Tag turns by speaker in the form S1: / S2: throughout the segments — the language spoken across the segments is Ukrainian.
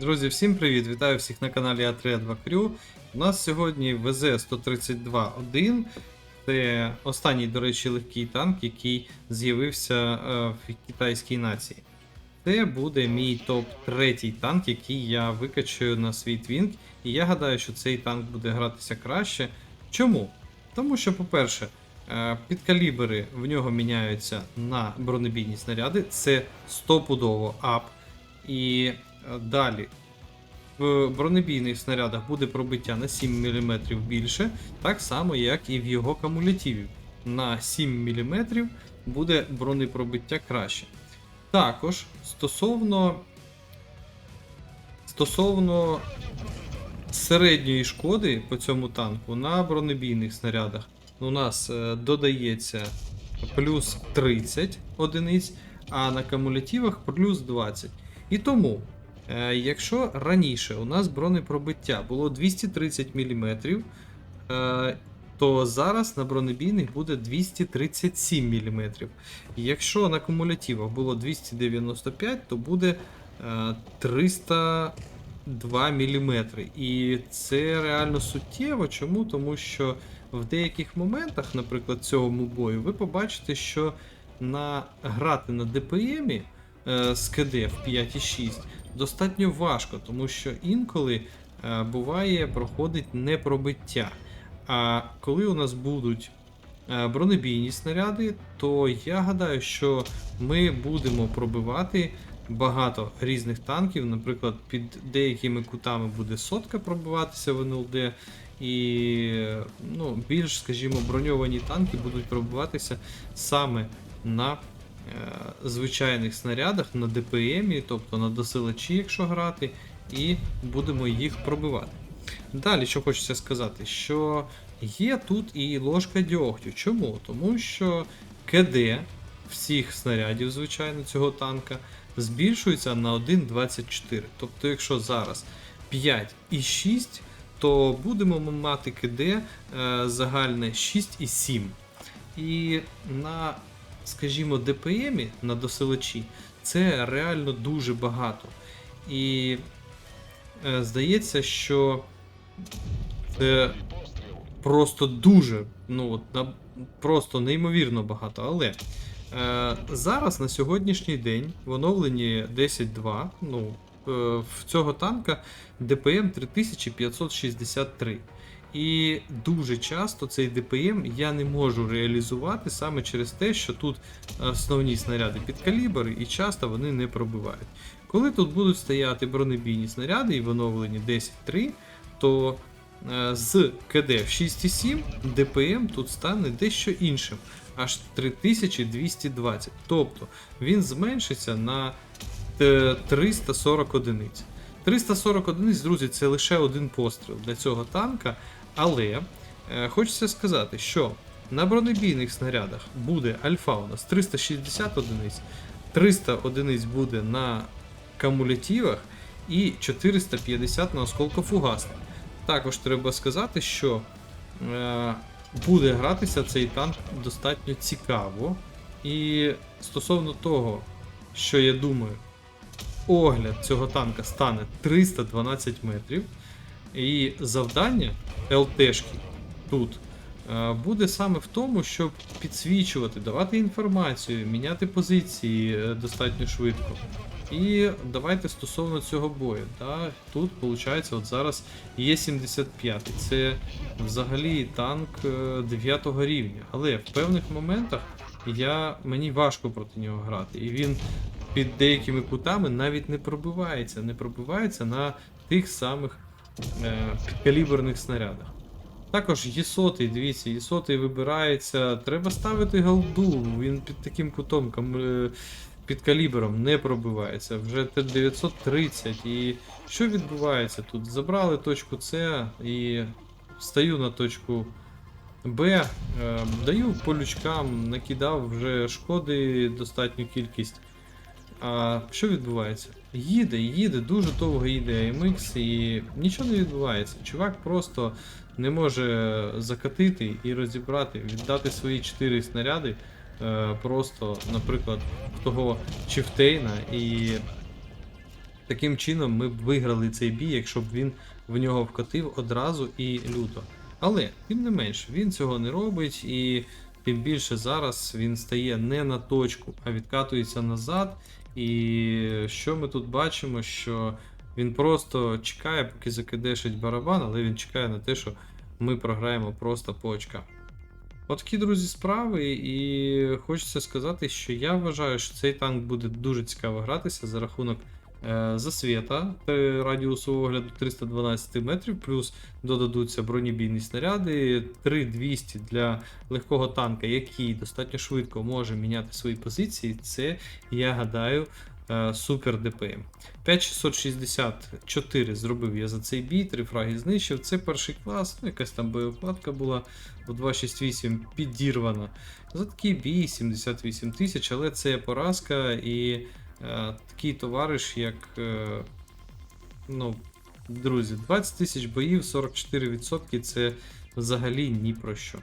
S1: Друзі, всім привіт! Вітаю всіх на каналі А3 Crew. У нас сьогодні ВЗ-132-1. Це останній, до речі, легкий танк, який з'явився е, в китайській нації. Це буде мій топ-3 танк, який я викачую на свій твінк. І я гадаю, що цей танк буде гратися краще. Чому? Тому що, по-перше, е, підкалібри в нього міняються на бронебійні снаряди. Це стопудово ап. І е, далі в бронебійних снарядах буде пробиття на 7 мм більше, так само, як і в його кумулятиві. На 7 мм буде бронепробиття краще. Також стосовно стосовно середньої шкоди по цьому танку на бронебійних снарядах у нас е, додається плюс 30 одиниць, а на кумулятивах плюс 20. І тому, якщо раніше у нас бронепробиття було 230 мм, е, то зараз на бронебійних буде 237 мм. Якщо на кумулятивах було 295, то буде е, 302 мм. І це реально суттєво. Чому? Тому що в деяких моментах, наприклад, цьому бою, ви побачите, що на грати на ДПМі е, з КД в 5,6 достатньо важко, тому що інколи е, буває проходить непробиття. А коли у нас будуть е, бронебійні снаряди, то я гадаю, що ми будемо пробивати багато різних танків. Наприклад, під деякими кутами буде сотка пробиватися в НЛД, і ну, більш, скажімо, броньовані танки будуть пробиватися саме на звичайних снарядах, на ДПМі, тобто на досилачі, якщо грати, і будемо їх пробивати. Далі, що хочеться сказати, що є тут і ложка дьогтю. Чому? Тому що КД всіх снарядів, звичайно, цього танка збільшується на 1,24. Тобто, якщо зараз 5 і 6, то будемо ми мати КД е, загальне 6,7. І на, скажімо, ДПМі на досилачі це реально дуже багато. І е, здається, що це просто дуже, ну от, на, просто неймовірно багато. Але е, зараз на сьогоднішній день в оновленні 10.2, ну, е, в цього танка ДПМ 3563. І дуже часто цей ДПМ я не можу реалізувати саме через те, що тут основні снаряди під калібр і часто вони не пробивають. Коли тут будуть стояти бронебійні снаряди і в оновленні 10.3, то е, з КД в 6,7 ДПМ тут стане дещо іншим, аж 3220. Тобто він зменшиться на е, 340 одиниць. 340 одиниць, друзі, це лише один постріл для цього танка. Але е, хочеться сказати, що на бронебійних снарядах буде альфа у нас 360 одиниць, 300 одиниць буде на кумулятивах і 450 на осколкофугасних. Також треба сказати, що е, буде гратися цей танк достатньо цікаво. І стосовно того, що я думаю, огляд цього танка стане 312 метрів. І завдання ЛТшки тут е, буде саме в тому, щоб підсвічувати, давати інформацію, міняти позиції е, достатньо швидко. І давайте стосовно цього бою. Да, тут, виходить, от зараз є 75 Це взагалі танк 9 рівня. Але в певних моментах я, мені важко проти нього грати. І він під деякими кутами навіть не пробивається. Не пробивається на тих самих е, підкаліберних снарядах. Також Єсотий, дивіться, Єсотий вибирається. Треба ставити голду, він під таким кутом е, під калібром не пробивається. Вже Т-930. І що відбувається тут? Забрали точку С і стаю на точку Б, е, даю по лючкам, накидав вже шкоди достатню кількість. А що відбувається? Їде, їде, дуже довго їде AMX і нічого не відбувається. Чувак просто не може закатити і розібрати, віддати свої 4 снаряди. е, Просто, наприклад, в того Чифтейна і Таким чином ми б виграли цей бій, якщо б він в нього вкотив одразу і люто. Але, тим не менш, він цього не робить, і тим більше зараз він стає не на точку, а відкатується назад. І що ми тут бачимо, що він просто чекає, поки закидешить барабан, але він чекає на те, що ми програємо просто по очкам. От такі, друзі, справи, і хочеться сказати, що я вважаю, що цей танк буде дуже цікаво гратися за рахунок засвіта та радіусу огляду 312 метрів, плюс додадуться бронебійні снаряди, 3200 для легкого танка, який достатньо швидко може міняти свої позиції. Це, я гадаю, е, супер ДПМ. 5664 зробив я за цей бій, три фраги знищив. Це перший клас, ну якась там боєвкладка була в 268 підірвана. За такий бій 78 тисяч, але це поразка і е, такий товариш, як. Е, ну, друзі, 20 тисяч боїв, 44% це взагалі ні про що.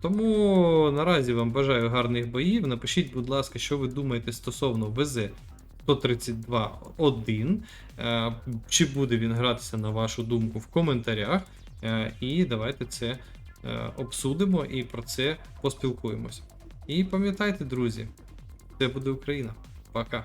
S1: Тому наразі вам бажаю гарних боїв. Напишіть, будь ласка, що ви думаєте стосовно ВЗ 132.1. Е, Чи буде він гратися на вашу думку в коментарях. Е, І давайте це е, обсудимо і про це поспілкуємось. І пам'ятайте, друзі, це буде Україна. Пока.